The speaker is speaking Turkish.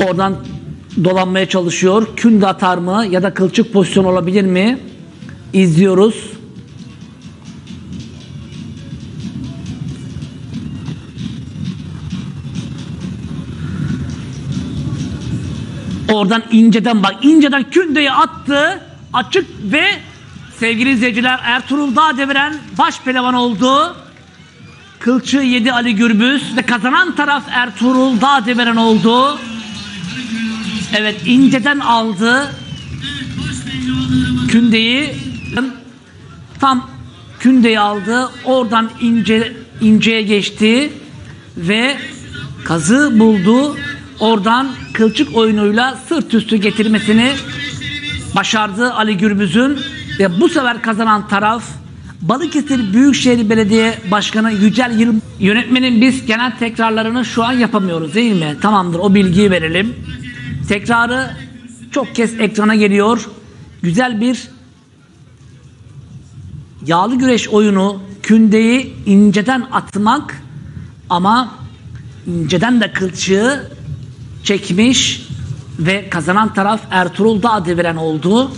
Oradan dolanmaya çalışıyor. Künde atar mı ya da kılçık pozisyon olabilir mi? İzliyoruz. Oradan inceden bak. inceden kündeyi attı. Açık ve sevgili izleyiciler Ertuğrul Dağdeviren baş pelevan oldu. Kılçığı yedi Ali Gürbüz ve kazanan taraf Ertuğrul Dağdeviren oldu. Evet inceden aldı. Kündeyi tam kündeyi aldı. Oradan ince inceye geçti ve kazı buldu. Oradan kılçık oyunuyla sırt üstü getirmesini başardı Ali Gürbüz'ün ve bu sefer kazanan taraf Balıkesir Büyükşehir Belediye Başkanı Yücel Yıl yönetmenin biz genel tekrarlarını şu an yapamıyoruz değil mi? Tamamdır o bilgiyi verelim. Tekrarı çok kez ekrana geliyor. Güzel bir yağlı güreş oyunu kündeyi inceden atmak ama inceden de kılçığı çekmiş ve kazanan taraf Ertuğrul Dağdeviren oldu.